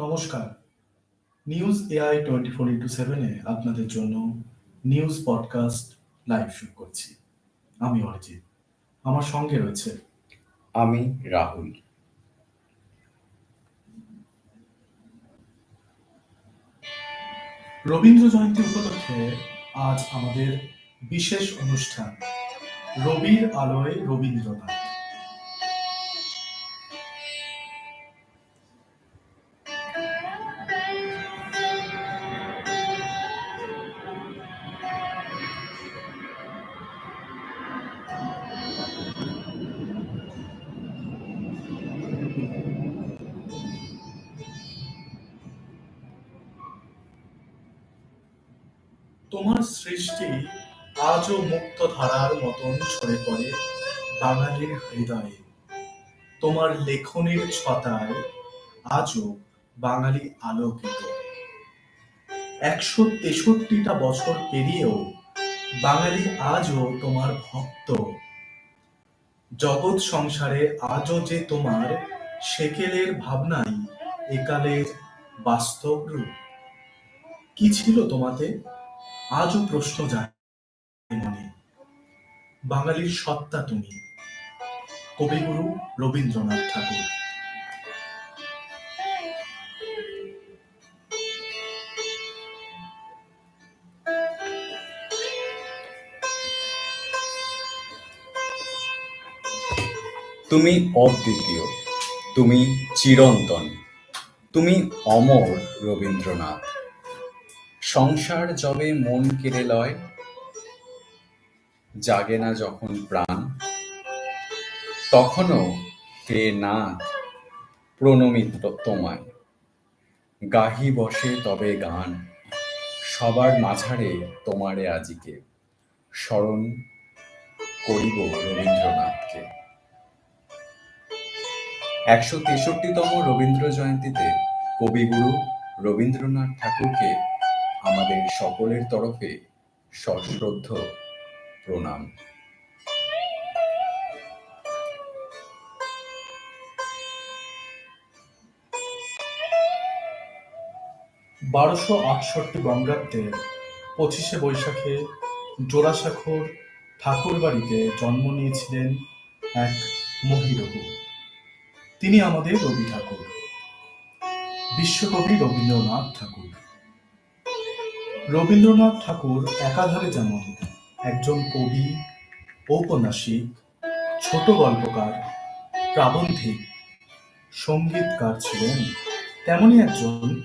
নমস্কার। News AI twenty four into সেভেনে আপনাদের জন্য নিউজ পডকাস্ট লাইভ শুরু করছি। আমি অরিজিৎ। আমার সঙ্গে রয়েছে আমি রাহুল। রবীন্দ্র জয়ন্তী উপলক্ষে আজ আমাদের বিশেষ অনুষ্ঠান রবির আলোয় রবীন্দ্রনাথ। তোমার সৃষ্টি আজও মুক্ত ধারার মতন ছড়ে পড়ে বাঙালির হৃদয়ে। তোমার লেখনের ছটায় আজও বাঙালি আলোকিত। একশো তেষট্টিটা বছর পেরিয়েও বাঙালি আজও তোমার ভক্ত। জগৎ সংসারে আজও যে তোমার সেকেলের ভাবনাই একালের বাস্তব রূপ। কি ছিল তোমাতে? আজও প্রশ্ন যায় মনে। বাঙালির সত্তা তুমি। কবিগুরু রবীন্দ্রনাথ ঠাকুর। তুমি অদ্বিতীয়। তুমি চিরন্তন। তুমি অমর রবীন্দ্রনাথ। সংসার যবে মন কেড়ে লয়, জাগে না যখন প্রাণ। তখনও হে নাথ প্রণমিত তোমায়। গাহি বসে তবে গান, সবার মাঝারে তোমারে আজিকে। স্মরণ করিব রবীন্দ্রনাথকে। একশো তেষট্টিতম রবীন্দ্র জয়ন্তীতে কবিগুরু রবীন্দ্রনাথ ঠাকুরকে আমাদের সকলের তরফে সশ্রদ্ধ প্রণাম। বারোশো আটষট্টি বঙ্গাব্দের পঁচিশে বৈশাখে জোড়াসাঁকোর ঠাকুর বাড়িতে জন্ম নিয়েছিলেন এক মহিরহু তিনি আমাদের রবি ঠাকুর। বিশ্বকবি রবীন্দ্রনাথ ঠাকুর। রবীন্দ্রনাথ ঠাকুর একাধারে যেমন একজন কবি, ঔপন্যাসিক, ছোট গল্পকার, প্রাবন্ধিক, সঙ্গীতকার ছিলেন, তেমনি একজন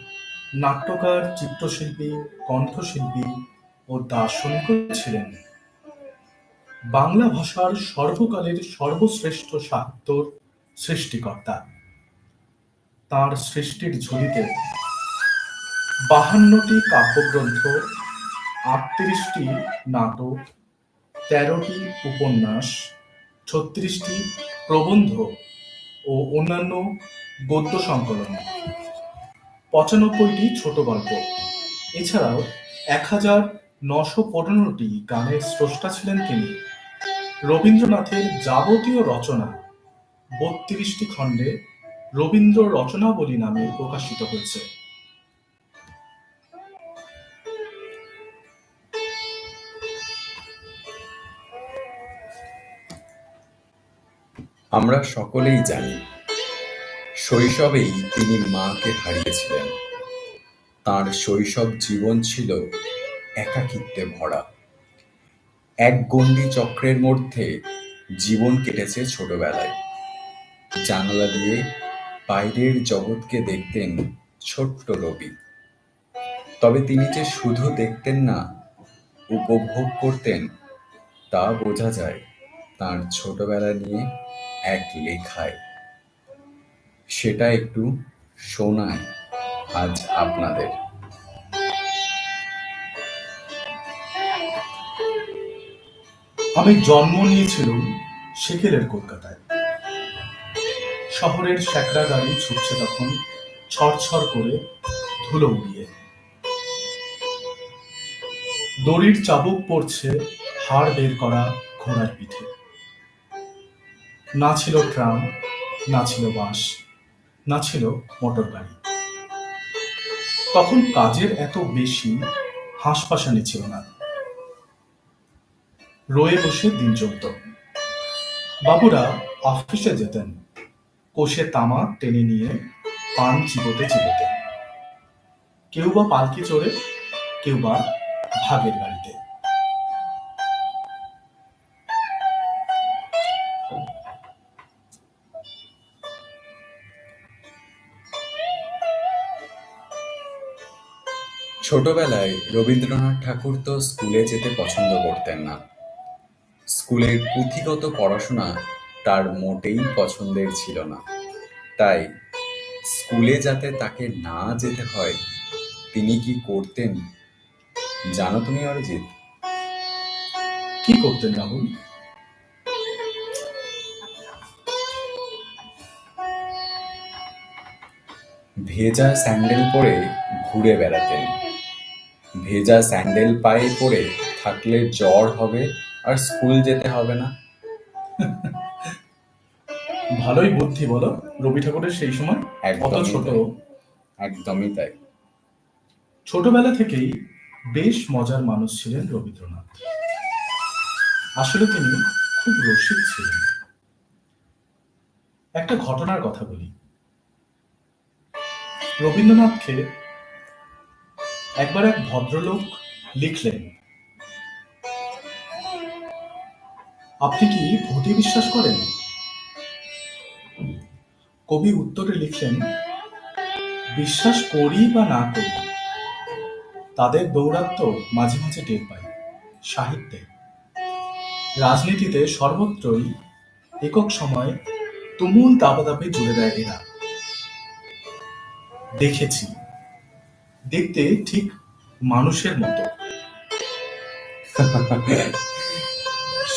নাট্যকার, চিত্রশিল্পী, কণ্ঠশিল্পী ও দার্শনিক ছিলেন। বাংলা ভাষার সর্বকালের সর্বশ্রেষ্ঠ সাহিত্যর সৃষ্টিকর্তা। তার সৃষ্টির ঝুলিতে বাহান্নটি কাব্যগ্রন্থ, আটত্রিশটি নাটক, তেরোটি উপন্যাস, ছত্রিশটি প্রবন্ধ ও অন্যান্য গদ্য সংকলন। পঁচানব্বইটি ছোট গল্প। এছাড়াও এক হাজার নশো পনেরোটি গানের স্রষ্টা ছিলেন তিনি। রবীন্দ্রনাথের যাবতীয় রচনা, বত্রিশটি খণ্ডে রবীন্দ্র রচনাবলী নামে প্রকাশিত হয়েছে। আমরা সকলেই জানি, শৈশবেই তিনি মাকে হারিয়েছিলেন। তার শৈশব জীবন ছিল একাকিত্বে ভরা। এক গণ্ডি চক্রের মধ্যে জীবন কেটেছে ছোটবেলায়। জানালা দিয়ে বাইরের জগৎকে দেখতেন ছোট্ট রবি। তবে তিনি যে শুধু দেখতেন না, উপভোগ করতেন, তা বোঝা যায় তার ছোটবেলা নিয়ে এক লেখায়। সেটা একটু শোনায় আজ আপনাদের। আমি জন্ম নিয়েছিলাম সেকেলের কলকাতায়। শহরের স্যাকরা গাড়ি ছুটছে তখন ছড়ছড় করে ধুলো উড়িয়ে। দড়ির চাবুক পড়ছে হাড় বের করা ঘোড়ার পিঠে। না ছিল ট্রাম, না ছিল বাস না ছিল মোটর গাড়ি। তখন কাজের এত বেশি হাঁসপাশানি ছিল না। রয়ে বসে দিন চলত। বাবুরা অফিসে যেতেন, কোষে তামা টেনে নিয়ে পান চিবোতে চিবোতে। কেউ বা পালকি চড়ে, কেউ বা ভাগের গাড়িতে ছোটবেলায় রবীন্দ্রনাথ ঠাকুর তো স্কুলে যেতে পছন্দ করতেন না। স্কুলের পুঁথিগত পড়াশোনা তার মোটেই পছন্দের ছিল না। তাই স্কুলে যাতে তাকে না যেতে হয় তিনি কি করতেন জানো তুমি অরিজিৎ? কি করতেন রাহুল? ভেজা স্যান্ডেল পরে ঘুরে বেড়াতেন। ভেজা স্যান্ডেল পায়ে পরে থাকলে জ্বর হবে আর স্কুল যেতে হবে না। ভালোই বুদ্ধি বলো রবি ঠাকুরের সেই সময়? কত ছোট। একদমই তাই। ছোটবেলা থেকেই বেশ মজার মানুষ ছিলেন রবীন্দ্রনাথ। আসলে তিনি খুব রসিক ছিলেন। একটা ঘটনার কথা বলি। রবীন্দ্রনাথকে একবার এক ভদ্রলোক লিখলেন, আপনি কি ভূতে বিশ্বাস করেন? কবি উত্তরে লিখলেন, বিশ্বাস করি বা না করি, তাদের দৌরাত্ম মাঝে মাঝে টের পাই, সাহিত্যে। রাজনীতিতে সর্বত্রই একক সময় তুমুল দাবাদাবি জুড়ে দেয় এরা। দেখেছি। দেখতে ঠিক মানুষের মতো।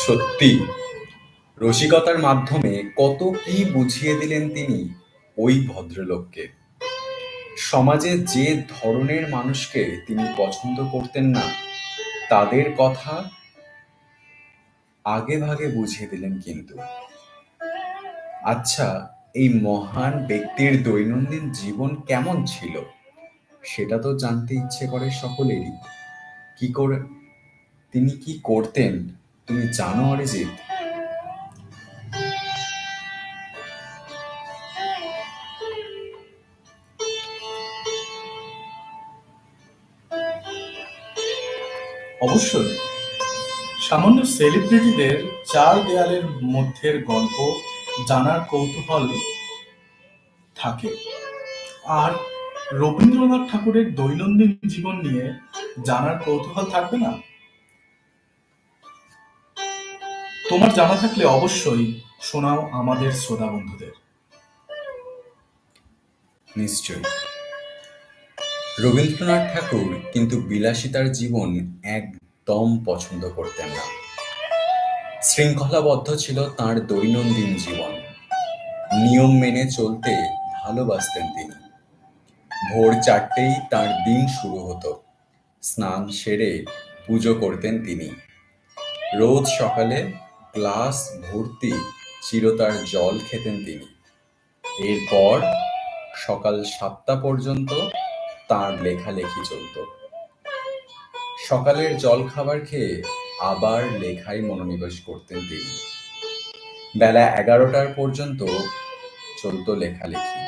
সত্যি, রসিকতার মাধ্যমে কত কি বুঝিয়ে দিলেন তিনি ওই ভদ্রলোককে। সমাজে যে ধরনের মানুষকে তিনি পছন্দ করতেন না, তাদের কথা আগে ভাগে বুঝিয়ে দিলেন কিন্তু। আচ্ছা এই মহান ব্যক্তির দৈনন্দিন জীবন কেমন ছিল? সেটা তো জানতে ইচ্ছে করে সকলেরই। কি করে, তিনি কি করতেন, তুমি জানো অরিজিৎ? অবশ্যই। সামান্য সেলিব্রিটিদের চার দেয়ালের মধ্যের গল্প জানার কৌতূহল থাকে। আর রবীন্দ্রনাথ ঠাকুরের দৈনন্দিন জীবন নিয়ে জানার কৌতূহল থাকবে না? তোমার জানা থাকলে অবশ্যই শোনাও আমাদের শ্রোতা বন্ধুদের। নিশ্চয়ই। রবীন্দ্রনাথ ঠাকুর কিন্তু বিলাসিতার জীবন একদম পছন্দ করতেন না। শৃঙ্খলাবদ্ধ ছিল তার দৈনন্দিন জীবন। নিয়ম মেনে চলতে ভালোবাসতেন তিনি। ভোর চারটেই তার দিন শুরু হতো। স্নান সেরে পুজো করতেন তিনি। রোজ সকালে গ্লাস ভর্তি চিরতার জল খেতেন তিনি। এরপর সকাল সাতটা পর্যন্ত তার লেখালেখি চলত। সকালের জল খাবার খেয়ে আবার লেখায় মনোনিবেশ করতেন তিনি। বেলা এগারোটার পর্যন্ত চলত লেখালেখি।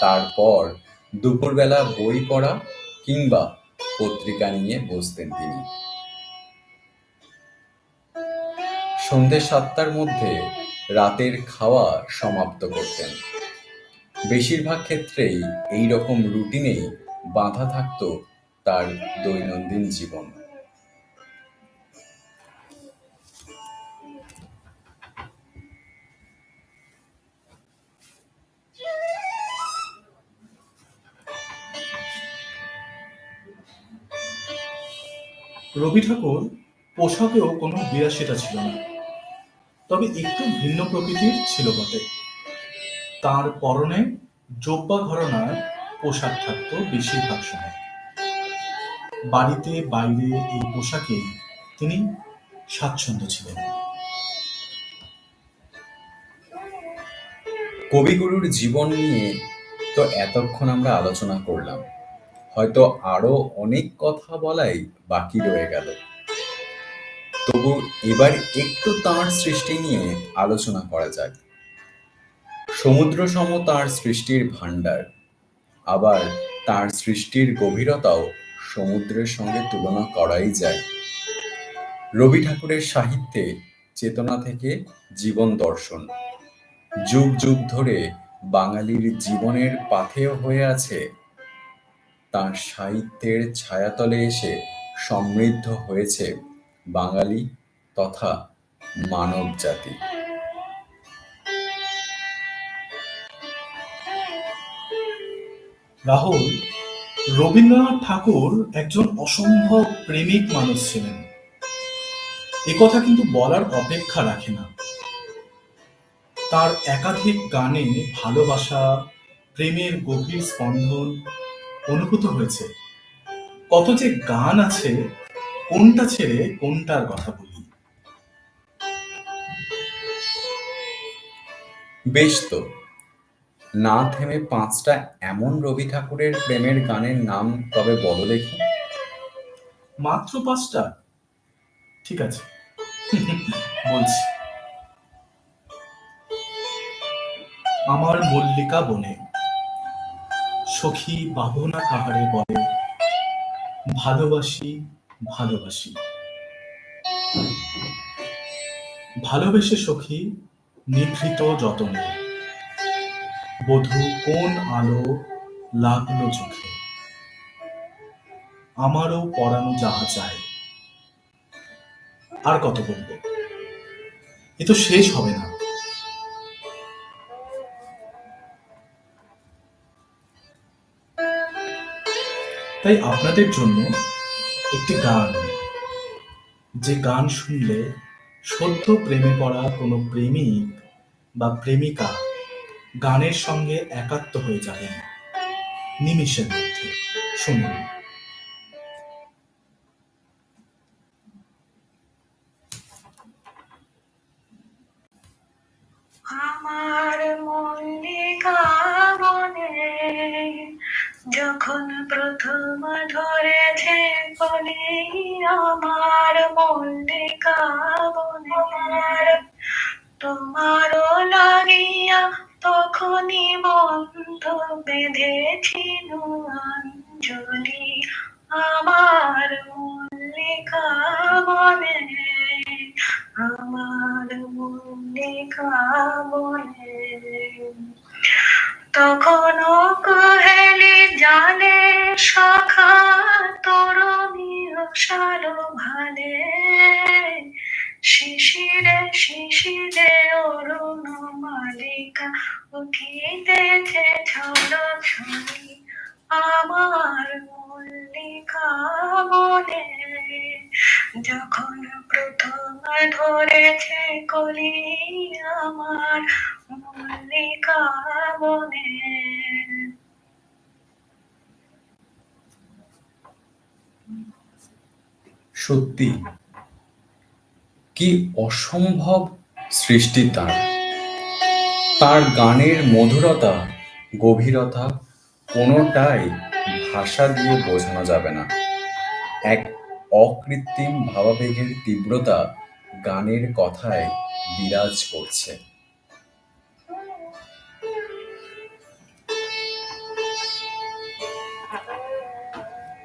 তারপর দুপুরবেলা বই পড়া কিংবা পত্রিকা নিয়ে বসতেন তিনি। সন্ধে সাতটার মধ্যে রাতের খাওয়া সমাপ্ত করতেন। বেশিরভাগ ক্ষেত্রেই এই রকম রুটিনেই বাঁধা থাকত তার দৈনন্দিন জীবন। রবি ঠাকুর পোশাকেও কোনো বিলাসিতা ছিল না। তবে একটু ভিন্ন প্রকৃতির ছিল বটে। তার পরনে জব্বা ঘরনার পোশাক থাকতো বেশিরভাগ সময়। বাড়িতে বাইরে এই পোশাকে তিনি স্বাচ্ছন্দ্য ছিলেন। কবিগুরুর জীবন নিয়ে তো এতক্ষণ আমরা আলোচনা করলাম। হয়তো আরও অনেক কথা বলাই বাকি রয়ে গেল। তবু এবার একটু তাঁর সৃষ্টি নিয়ে আলোচনা করা যাক। সমুদ্র সম তাঁর সৃষ্টির ভাণ্ডার, আবার তাঁর সৃষ্টির গভীরতাও সমুদ্রের সঙ্গে তুলনা করাই যায়। রবি ঠাকুরের সাহিত্যে চেতনা থেকে জীবন দর্শন, যুগ যুগ ধরে বাঙালির জীবনের পাথেয় হয়ে আছে তাঁর সাহিত্যের ছায়াতলে এসে সমৃদ্ধ হয়েছে বাঙালি তথা মানব জাতি। রাহুল, রবীন্দ্রনাথ ঠাকুর একজন অসম্ভব প্রেমিক মানুষ ছিলেন। কথা কিন্তু বলার অপেক্ষা রাখে না। তার একাধিক গানে ভালোবাসা, প্রেমের গভীর স্পন্দন অনুভূত হয়েছে। কত যে গান আছে কোনটা ছেড়ে কোনটার কথা বলি? বেশ তো। না থেমে পাঁচটা এমন রবি ঠাকুরের প্রেমের গানের নাম তবে বলো দেখি। মাত্র পাঁচটা? ঠিক আছে। বলছি। আমার মল্লিকা বনে সখী বাবনা কাহারে বলে? ভালোবাসি ভালোবাসি। ভালোবেসে সখী নিভৃত যতনে। বধূ কোন আলো লাগল চোখে? আমারও পড়ানো যাহা চায়। আর কত বলব? এ তো শেষ হবে না। তাই আপনাদের জন্য একটি গান। যে গান শুনলে সদ্য প্রেমে পড়া কোনো প্রেমিক বা প্রেমিকা গানের সঙ্গে একাত্ম হয়ে যাবেন। নিমিষের মধ্যে। শুনুন। আমার মল্লিকা যখন প্রথম ধরেছে কলি আমার মল্লিকা বনে তোমারও লাগিয়া তখনই বন্ধ বেঁধেছিল অঞ্জলি আমার মল্লিকা বনে আমার মল্লিকা বনে তখনও কহেলি জানে সখা তরুণীয় সারো ভালে। শিশিরে শিশিরে অরুণ মালিকা উঠিতেছে ছল ছড়ি আমার মল্লিকা বনে। যখন প্রথম ধরেছে কলি আমার মল্লিকা বনে সত্যি, কি অসম্ভব সৃষ্টি তার। তার গানের মধুরতা, গভীরতা কোনোটাই ভাষা দিয়ে বোঝানো যাবে না। এক অকৃত্রিম ভাবাবেগের তীব্রতা গানের কথায় বিরাজ করছে।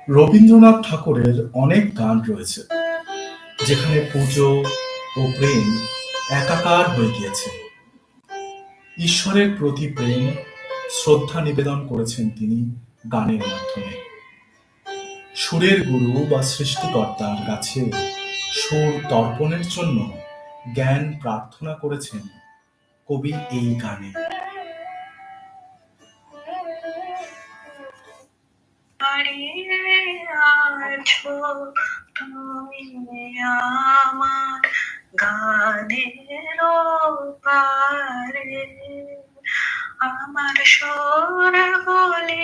রবীন্দ্রনাথ ঠাকুরের অনেক গান রয়েছে, যেখানে পুজো ও প্রেম একাকার হয়ে গিয়েছে। ঈশ্বরের প্রতি প্রেম, শ্রদ্ধা নিবেদন করেছেন তিনি গানের মাধ্যমে। সুরের গুরু বা সৃষ্টিকর্তার কাছে সুর তর্পণের জন্য জ্ঞান প্রার্থনা করেছেন কবি এই গানে। আমার গানের আমার বলে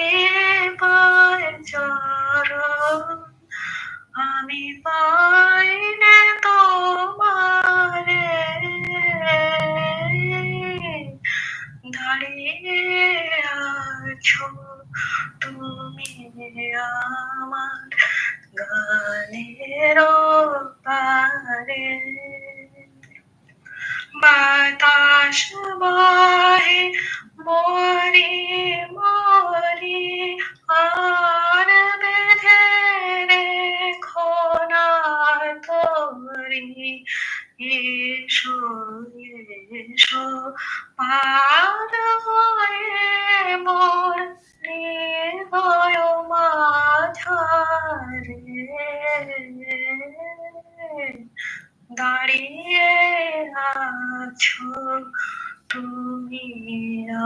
তুমি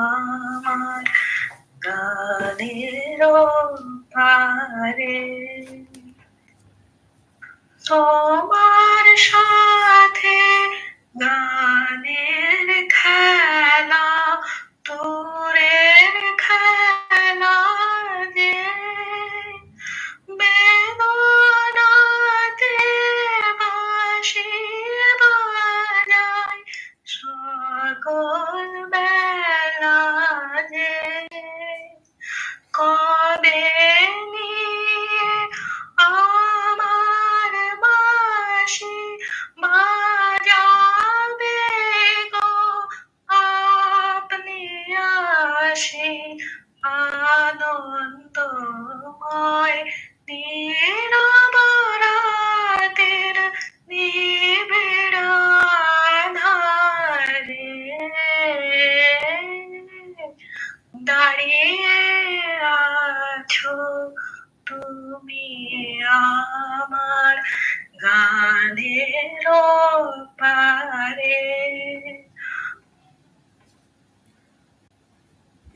আমার গানের পারে তোমার সাথে গানের খেলা তোরের পারে।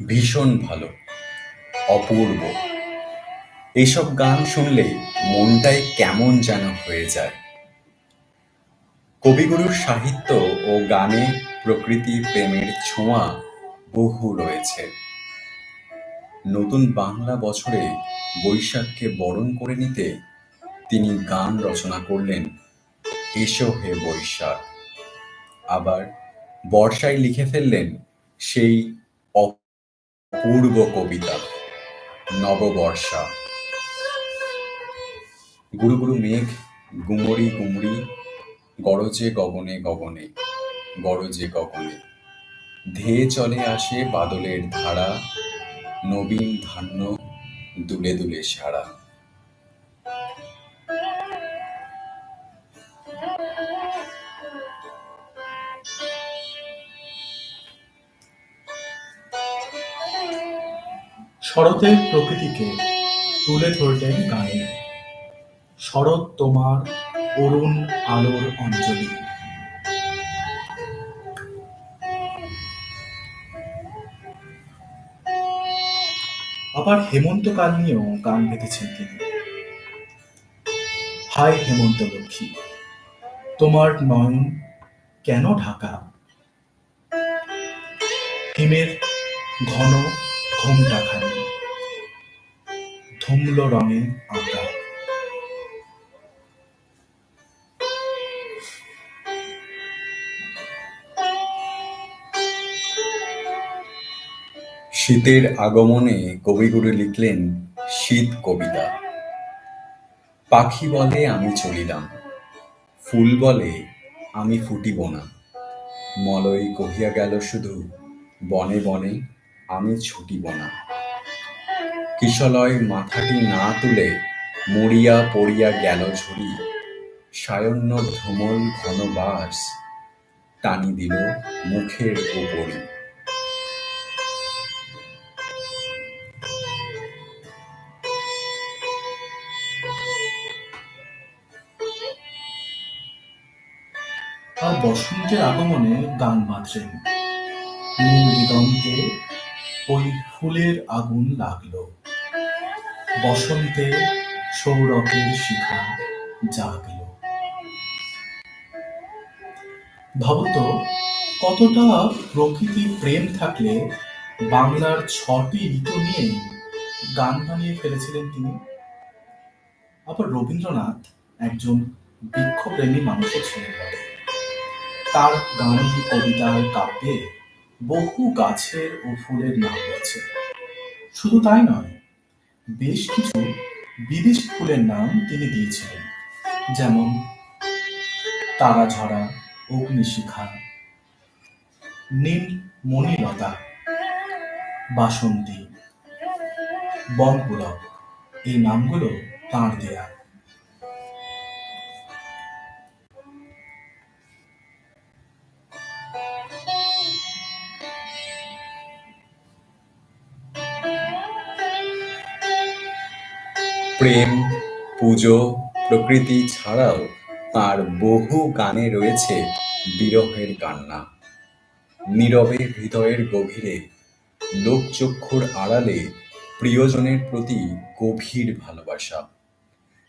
ভীষণ ভালো, অপূর্ব। এইসব গান শুনলে মনটাই কেমন যেন হয়ে যায়। কবিগুরুর সাহিত্য ও গানে প্রকৃতি প্রেমের ছোঁয়া বহু রয়েছে। নতুন বাংলা বছরে বৈশাখকে বরণ করে নিতে তিনি গান রচনা করলেন এসো হে বৈশাখ। আবার বর্ষায় লিখে ফেললেন সেই অপূর্ব কবিতা, নববর্ষা। গুরু গুরু মেঘ, গুমরি গুমরি, গরজে গগনে গগনে, গরজে গগনে। ধেয়ে চলে আসে বাদলের ধারা, নবীন ধান্য দুলে দুলে সারা। শরতের প্রকৃতিকে তুলে ধরলেন গানে শরৎ তোমার অরুণ আলোর অঞ্জলি। আবার হেমন্তকাল নিয়েও গান গেঁথেছেন তিনি। হাই হেমন্ত লক্ষ্মী, তোমার নয়ন কেন ঢাকা? হিমের ঘন ঘোমটাখানি ধুমলো রঙে আঁকা। শীতের আগমনে কবিগুরু লিখলেন শীত কবিতা। পাখি বলে আমি চলিলাম, ফুল বলে আমি ফুটিব না। মলয় কহিয়া গেল শুধু, বনে বনে আমি ছুটিব না। কিশলয় মাথাটি না তুলে মরিয়া পড়িয়া গেল ঝুড়ি। সায়ন্য ধুমল ঘন বাস টানি দিল মুখের উপরি আর বসন্তের আগমনে গান বাঁধলেন নীল দিগন্তে ওই ফুলের আগুন লাগল। বসন্তে সৌরভের শিখা জাগলো। ভাবতো, কতটা প্রকৃতি প্রেম থাকলে বাংলার ছটি ঋতু নিয়ে গান বানিয়ে ফেলেছিলেন তিনি। আবার রবীন্দ্রনাথ একজন বৃক্ষপ্রেমী মানুষও ছিলেন। তার গান কবিতার কাব্যে বহু গাছের ও ফুলের নাম রয়েছে। শুধু তাই নয় বেশ কিছু বিদেশি ফুলের নাম তিনি দিয়েছিলেন, যেমন তারাঝরা, অগ্নিশিখা নীল মণিলতা বাসন্তী বনপুলক এই নামগুলো তাঁর দেয়া। প্রেম, পুজো প্রকৃতি ছাড়াও তার বহু গানে রয়েছে বিরহের কান্না। নীরবে হৃদয়ের গভীরে লোকচক্ষুর আড়ালে প্রিয়জনের প্রতি গভীর ভালোবাসা।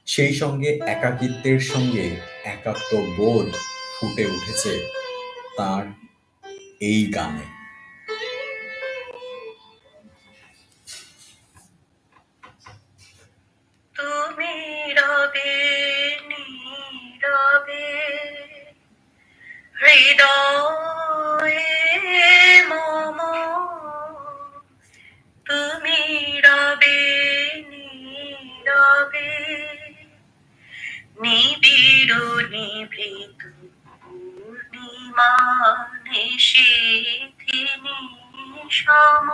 সেই সঙ্গে একাকিত্বের সঙ্গে একাত্ম বোধ ফুটে উঠেছে তার এই গানে। হৃদয়ে মম তুমি রবে নীরবে নিবিড় নিভৃত পূর্ণিমা নিশীথিনী সম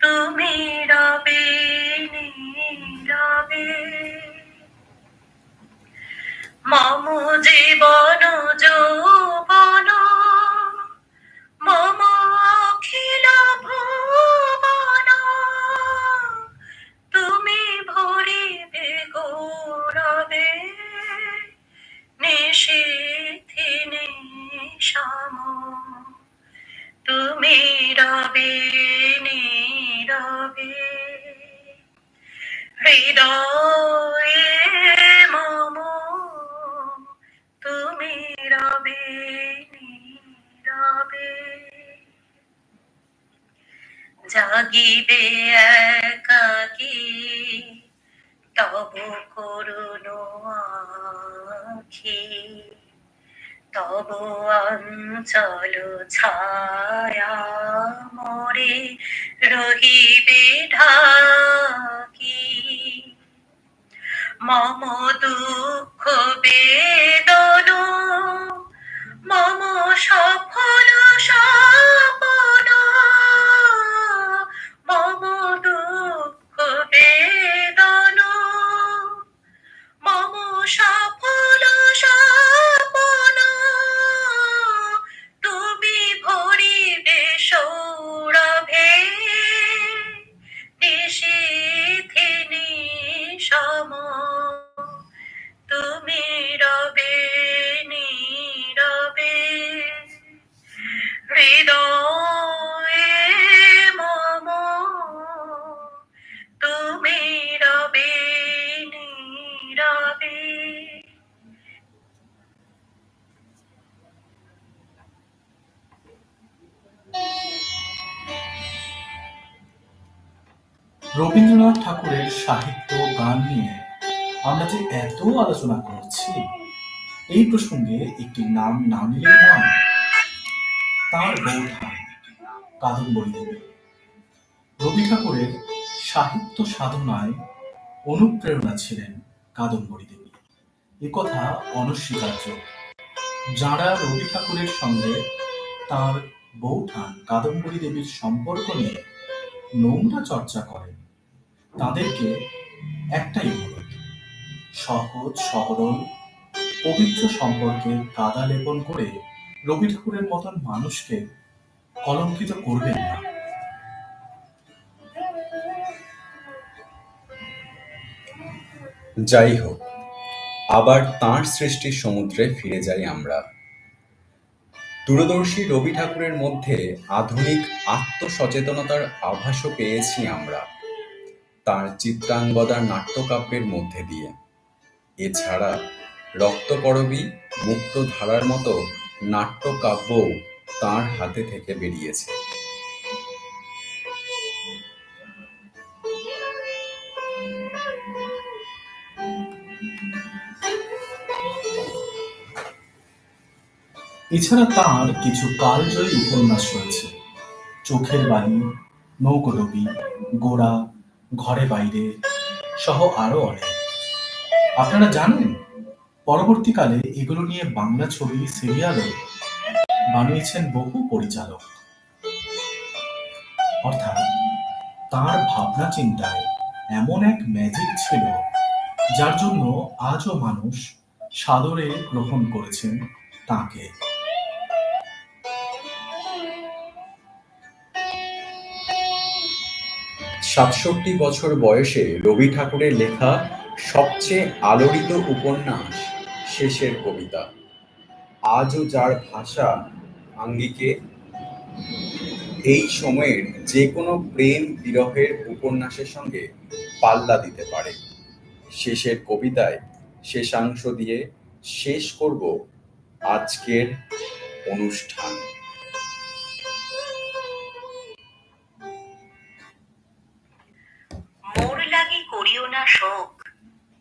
তুমি রবে নীরবে। মম জীবন যৌবন, মম অখিল ভুবন। তুমি ভরিবে গৌরবে নিশীথিনী সম তুমি রবে নীরবে, হৃদয়ে জাগিবে একাকী, তব করুণ আখি, তব অঞ্চল ছায়া মোরে রহিবে ঢাকি। মম দুঃখ বেদন, মম সফল সপন এত আলোচনা করছি? এই প্রসঙ্গে একটি নাম না নয়। তাঁর বৌঠান কাদম্বরী দেবী রবি ঠাকুরের সাহিত্য সাধনায় অনুপ্রেরণা ছিলেন কাদম্বরী দেবী। কথা অনস্বীকার্য। যাঁরা রবি ঠাকুরের সঙ্গে তার বৌঠান কাদম্বরী দেবীর সম্পর্ক নিয়ে নোংরা চর্চা করেন, তাদেরকে একটাই সহজ, সরল, পবিত্র সম্পর্কে কাদা লেপন করে রবি ঠাকুরের মতন মানুষকে কলঙ্কিত করবেন না। যাই হোক, আবার তাঁর সৃষ্টির সমুদ্রে ফিরে যাই আমরা। দূরদর্শী রবি ঠাকুরের মধ্যে আধুনিক আত্মসচেতনতার আভাসও পেয়েছি আমরা, তার চিত্রাঙ্গদার নাট্যকাব্যের মধ্যে দিয়ে। এছাড়া রক্তকরবী মুক্তধারার মতো নাট্যকাব্যও তাঁর হাতে থেকে বেরিয়েছে। এছাড়া তাঁর কিছু কালজয়ী উপন্যাস রয়েছে। চোখের বালি নৌকোডবি গোড়া, ঘরে বাইরে, সহ আরও অনেক। আপনারা জানেন, পরবর্তীকালে এগুলো নিয়ে বাংলা ছবি সিরিয়ালও বানিয়েছেন বহু পরিচালক। অর্থাৎ তার ভাবনা চিন্তায় এমন এক ম্যাজিক ছিল, যার জন্য আজও মানুষ সাদরে গ্রহণ করেছেন তাকে। সাতষট্টি বছর বয়সে রবি ঠাকুরের লেখা সবচেয়ে আলোড়িত উপন্যাস শেষের কবিতা। আজও যার ভাষা আঙ্গিকে, এই সময়ের যে কোনো প্রেম বিরহের উপন্যাসের সঙ্গে পাল্লা দিতে পারে। শেষের কবিতায় শেষাংশ দিয়ে শেষ করব আজকের অনুষ্ঠান।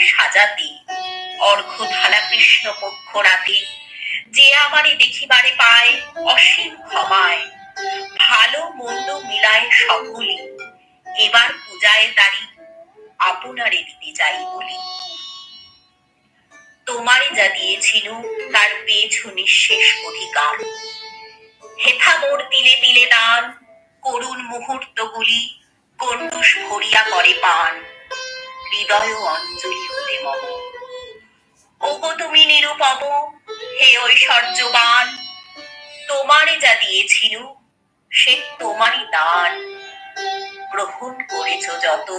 সাজাতে অর্ঘ ধালা কৃষ্ণ পক্ষ রাতে, যে আমারে দেখিবারে পায় অসীম ক্ষমায়। ভালো মন্দ মিলায় সকলে, এবার পূজায় তারি আপনারে দিতে যাই বলি। তোমারে যা দিয়েছিল, তার পেয়েছ নিঃশেষ অধিকার। হেথা মোর তিলে তিলে দান, করুণ মুহূর্তগুলি কন্টুস ভরিয়া করে পান। হৃদয় অঞ্জলি হতে মম। ওগো তুমি নিরুপম, হে ঐশ্বর্যবান তোমারে যা দিয়েছিল, সে তোমারই দান। গ্রহণ করেছ যত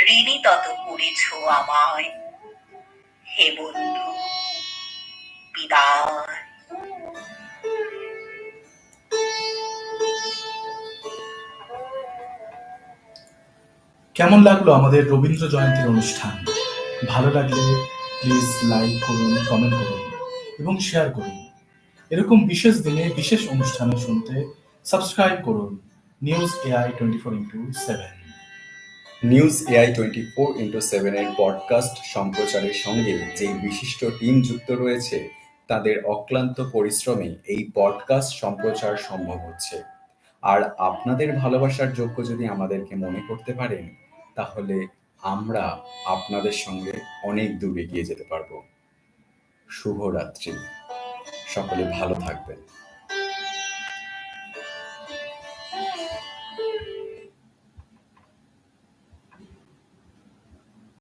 ঋণী তত করেছ আমায়। হে বন্ধু, বিদায়। কেমন লাগল আমাদের রবীন্দ্র জয়ন্তীর অনুষ্ঠান? ভালো লাগলে প্লিজ লাইক করুন কমেন্ট করুন এবং শেয়ার করুন। এরকম বিশেষ দিনে বিশেষ অনুষ্ঠানে শুনতে সাবস্ক্রাইব করুন news AI twenty four into seven news AI twenty four into সেভেনের পডকাস্ট সম্প্রচারের সঙ্গে যে বিশিষ্ট টিম যুক্ত রয়েছে, তাদের অক্লান্ত পরিশ্রমে এই পডকাস্ট সম্প্রচার সম্ভব হচ্ছে। আর আপনাদের ভালোবাসার যোগ্য যদি আমাদেরকে মনে করতে পারেন তাহলে আমরা আপনাদের সঙ্গে অনেক দূর এগিয়ে যেতে পারব। শুভরাত্রি। সকলে ভালো থাকবেন।